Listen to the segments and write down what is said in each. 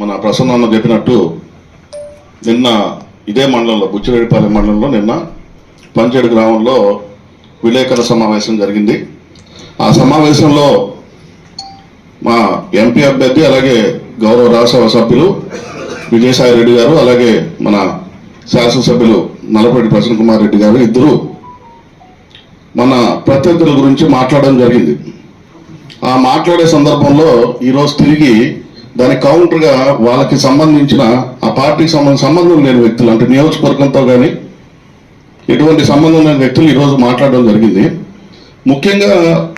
మన ప్రసన్న అన్న చెప్పినట్టు నిన్న ఇదే మండలంలో బుచ్చిరెడ్డిపాలెం మండలంలో నిన్న పంచేడు గ్రామంలో విలేకరుల సమావేశం జరిగింది. ఆ సమావేశంలో మా ఎంపీ అభ్యర్థి అలాగే గౌరవ రాజ్యసభ సభ్యులు విజయసాయి రెడ్డి గారు అలాగే మన శాసనసభ్యులు నలపరెడ్డి ప్రసన్న కుమార్ రెడ్డి గారు ఇద్దరు మన ప్రత్యర్థుల గురించి మాట్లాడడం జరిగింది. ఆ మాట్లాడే సందర్భంలో ఈరోజు తిరిగి దాని కౌంటర్గా వాళ్ళకి సంబంధించిన ఆ పార్టీకి సంబంధించిన సంబంధం లేని వ్యక్తులు అంటే నియోజకవర్గంతో కానీ ఎటువంటి సంబంధం లేని వ్యక్తులు ఈరోజు మాట్లాడడం జరిగింది. ముఖ్యంగా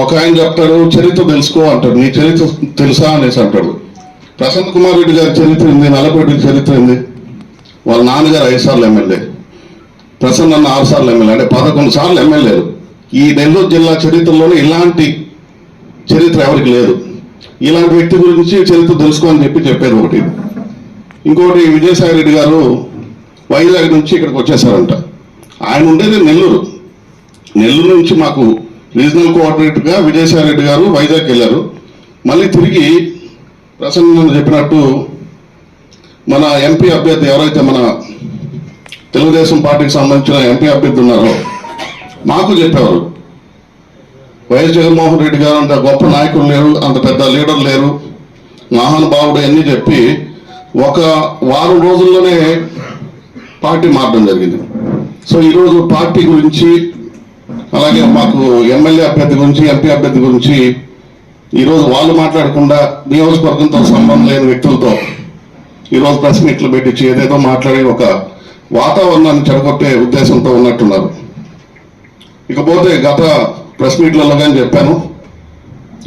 ఒక ఆయన చెప్తాడు చరిత్ర తెలుసుకో అంటాడు. నీ చరిత్ర తెలుసా? అనేసి అంటాడు. ప్రసన్న కుమార్ రెడ్డి గారి చరిత్ర ఏంది? నల్లపేట చరిత్ర ఏంది? వాళ్ళ నాన్నగారు ఐదు సార్లు ఎమ్మెల్యే. ప్రసన్న అన్న ఆరు సార్లు ఎమ్మెల్యే. అంటే పదకొండు సార్లు ఎమ్మెల్యేలు. ఈ నెల్లూరు జిల్లా చరిత్రలోనే ఇలాంటి చరిత్ర ఎవరికి లేదు. ఇలాంటి వ్యక్తి గురించి చరిత్ర తెలుసుకోమని చెప్పి చెప్పేది ఒకటి. ఇంకోటి విజయసాయి రెడ్డి గారు వైజాగ్ నుంచి ఇక్కడికి వచ్చేసారంట ఆయన ఉండేది నెల్లూరు. నెల్లూరు నుంచి మాకు రీజనల్ కోఆర్డినేటర్గా విజయసాయి రెడ్డి గారు వైజాగ్ వెళ్ళారు. మళ్ళీ తిరిగి ప్రసన్న చెప్పినట్టు మన ఎంపీ అభ్యర్థి ఎవరైతే మన తెలుగుదేశం పార్టీకి సంబంధించిన ఎంపీ అభ్యర్థి ఉన్నారో మాకు చెప్పేవారు. వైఎస్ జగన్మోహన్ రెడ్డి గారు అంత గొప్ప నాయకులు లేరు అంత పెద్ద లీడర్ లేరు. మహానుభావుడు అన్నీ చెప్పి ఒక వారం రోజుల్లోనే పార్టీ మారడం జరిగింది. సో ఈరోజు పార్టీ గురించి అలాగే మాకు ఎమ్మెల్యే అభ్యర్థి గురించి ఎంపీ అభ్యర్థి గురించి ఈరోజు వాళ్ళు మాట్లాడకుండా నియోజకవర్గంతో సంబంధం లేని వ్యక్తులతో ఈరోజు ప్రెస్ మీట్లు పెట్టించి ఏదేదో మాట్లాడి ఒక వాతావరణాన్ని చెడగొట్టే ఉద్దేశంతో ఉన్నట్టున్నారు. ఇకపోతే గత ప్రెస్ మీట్లలో కానీ చెప్పాను.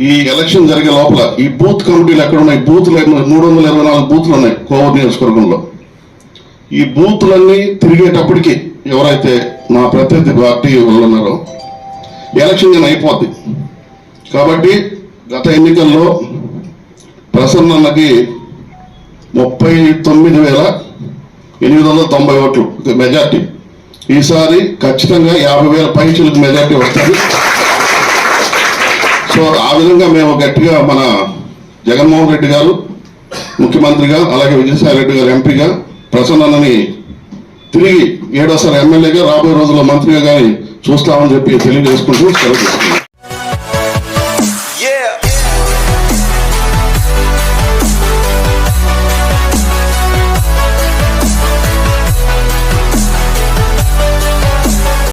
ఈ ఎలక్షన్ జరిగే లోపల ఈ బూత్ కమిటీలు ఎక్కడ ఉన్నాయి బూత్లు మూడు వందల ఇరవై నాలుగు బూత్లు ఉన్నాయి కోవూరు నియోజకవర్గంలో. ఈ బూత్లన్నీ తిరిగేటప్పటికి ఎవరైతే నా ప్రత్యర్థి పార్టీ వాళ్ళు ఉన్నారో ఎలక్షన్ నేను అయిపోద్ది. కాబట్టి గత ఎన్నికల్లో ప్రసన్నకి ముప్పై తొమ్మిది వేల ఎనిమిది వందల తొంభై ఓట్లు మెజార్టీ. ఈసారి ఖచ్చితంగా యాభై వేల పైచులకు మెజార్టీ వస్తుంది. సో ఆ విధంగా మేము గట్టిగా మన జగన్మోహన్ రెడ్డి గారు ముఖ్యమంత్రిగా అలాగే విజయసాయి రెడ్డి గారు ఎంపీగా ప్రసన్నని తిరిగి ఏడోసారి ఎమ్మెల్యేగా రాబోయే రోజుల్లో మంత్రిగా కానీ చూస్తామని చెప్పి తెలియజేసుకుంటూ సెలవు తీసుకున్నాం.